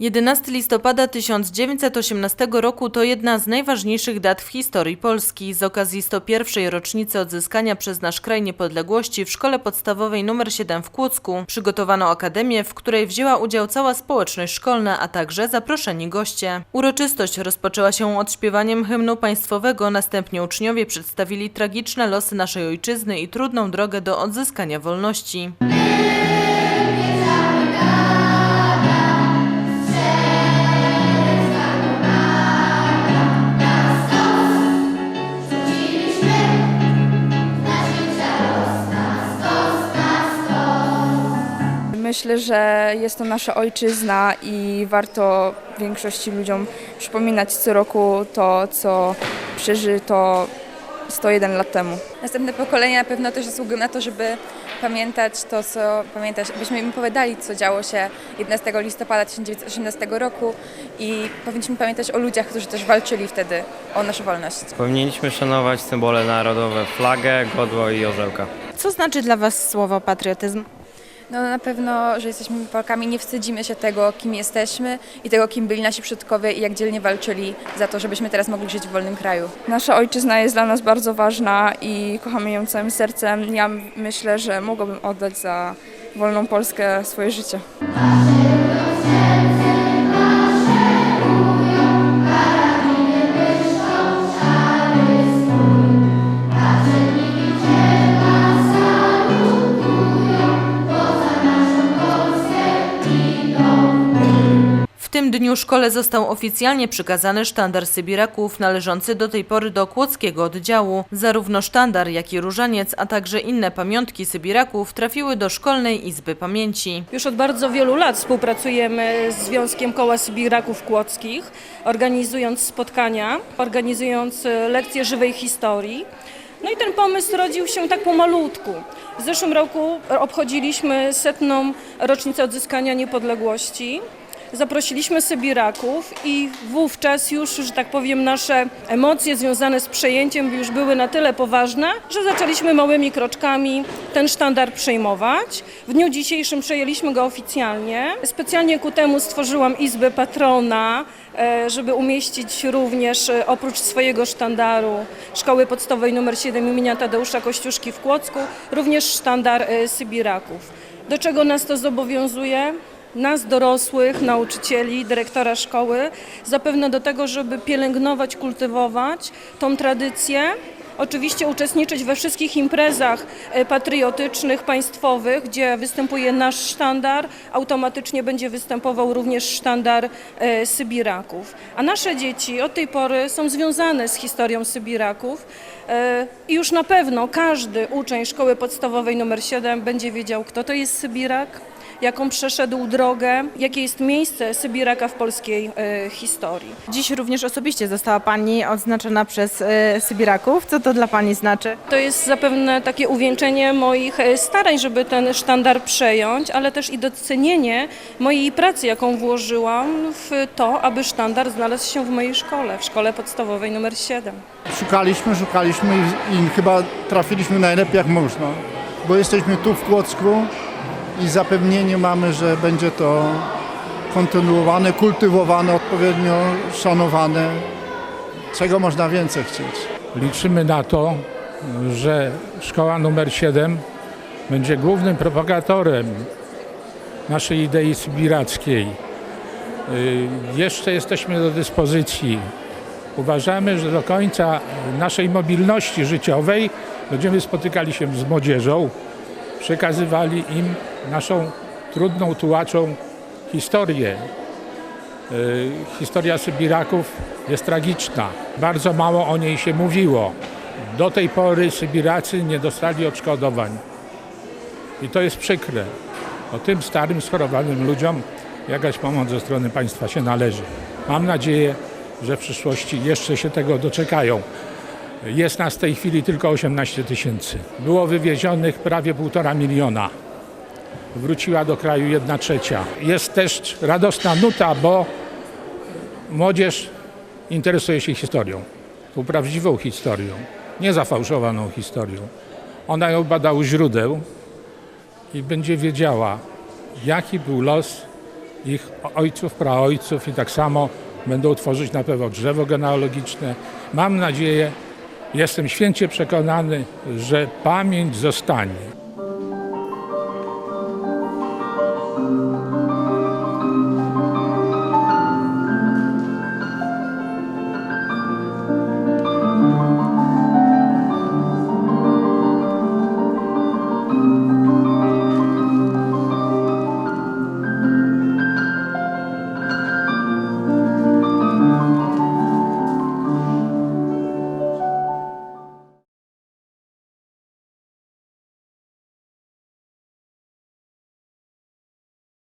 11 listopada 1918 roku to jedna z najważniejszych dat w historii Polski. Z okazji 101. rocznicy odzyskania przez nasz kraj niepodległości w szkole podstawowej nr 7 w Kłodzku przygotowano akademię, w której wzięła udział cała społeczność szkolna, a także zaproszeni goście. Uroczystość rozpoczęła się odśpiewaniem hymnu państwowego, następnie uczniowie przedstawili tragiczne losy naszej ojczyzny i trudną drogę do odzyskania wolności. Myślę, że jest to nasza ojczyzna i warto większości ludziom przypominać co roku to, co przeżyto 101 lat temu. Następne pokolenia na pewno też zasługują na to, żeby pamiętać to, co pamiętać, byśmy im opowiadali, co działo się 11 listopada 1918 roku i powinniśmy pamiętać o ludziach, którzy też walczyli wtedy o naszą wolność. Powinniśmy szanować symbole narodowe, flagę, godło i orzełka. Co znaczy dla Was słowo patriotyzm? No na pewno, że jesteśmy Polkami, nie wstydzimy się tego, kim jesteśmy i tego, kim byli nasi przodkowie i jak dzielnie walczyli za to, żebyśmy teraz mogli żyć w wolnym kraju. Nasza ojczyzna jest dla nas bardzo ważna i kochamy ją całym sercem. Ja myślę, że mogłabym oddać za wolną Polskę swoje życie. Tym dniu szkole został oficjalnie przekazany sztandar Sybiraków należący do tej pory do Kłodzkiego oddziału. Zarówno sztandar, jak i różaniec, a także inne pamiątki Sybiraków trafiły do Szkolnej Izby Pamięci. Już od bardzo wielu lat współpracujemy z Związkiem Koła Sybiraków Kłodzkich, organizując spotkania, organizując e, lekcje żywej historii. No i ten pomysł rodził się tak pomalutku. W zeszłym roku obchodziliśmy setną rocznicę odzyskania niepodległości. Zaprosiliśmy Sybiraków i wówczas już, że tak powiem, nasze emocje związane z przejęciem już były na tyle poważne, że zaczęliśmy małymi kroczkami ten sztandar przejmować. W dniu dzisiejszym przejęliśmy go oficjalnie. Specjalnie ku temu stworzyłam Izbę Patrona, e, żeby umieścić również e, oprócz swojego sztandaru Szkoły Podstawowej nr 7 imienia Tadeusza Kościuszki w Kłodzku, również sztandar e, Sybiraków. Do czego nas to zobowiązuje? Nas dorosłych, nauczycieli, dyrektora szkoły, zapewne do tego, żeby pielęgnować, kultywować tą tradycję. Oczywiście uczestniczyć we wszystkich imprezach e, patriotycznych, państwowych, gdzie występuje nasz sztandar, automatycznie będzie występował również sztandar e, Sybiraków. A nasze dzieci od tej pory są związane z historią Sybiraków e, i już na pewno każdy uczeń szkoły podstawowej nr 7 będzie wiedział, kto to jest Sybirak, jaką przeszedł drogę, jakie jest miejsce Sybiraka w polskiej e, historii. Dziś również osobiście została Pani odznaczona przez e, Sybiraków. Co to dla Pani znaczy? To jest zapewne takie uwieńczenie moich e, starań, żeby ten sztandar przejąć, ale też i docenienie mojej pracy, jaką włożyłam w to, aby sztandar znalazł się w mojej szkole, w szkole podstawowej numer 7. Szukaliśmy, szukaliśmy i, i chyba trafiliśmy najlepiej jak można, bo jesteśmy tu w Kłodzku i zapewnienie mamy, że będzie to kontynuowane, kultywowane, odpowiednio szanowane. Czego można więcej chcieć? Liczymy na to, że szkoła numer 7 będzie głównym propagatorem naszej idei sybirackiej. Y, Jeszcze jesteśmy do dyspozycji. Uważamy, że do końca naszej mobilności życiowej będziemy spotykali się z młodzieżą, przekazywali im naszą trudną, tułaczą historię. Y, Historia Sybiraków jest tragiczna. Bardzo mało o niej się mówiło. Do tej pory Sybiracy nie dostali odszkodowań. I to jest przykre. O tym starym, schorowanym ludziom jakaś pomoc ze strony państwa się należy. Mam nadzieję, że w przyszłości jeszcze się tego doczekają. Jest nas w tej chwili tylko 18 tysięcy. Było wywiezionych prawie półtora miliona wróciła do kraju jedna trzecia. Jest też radosna nuta, bo młodzież interesuje się historią, tą prawdziwą historią, nie zafałszowaną historią. Ona ją bada u źródeł i będzie wiedziała, jaki był los ich ojców, praojców i tak samo będą tworzyć na pewno drzewo genealogiczne. Mam nadzieję, jestem święcie przekonany, że pamięć zostanie.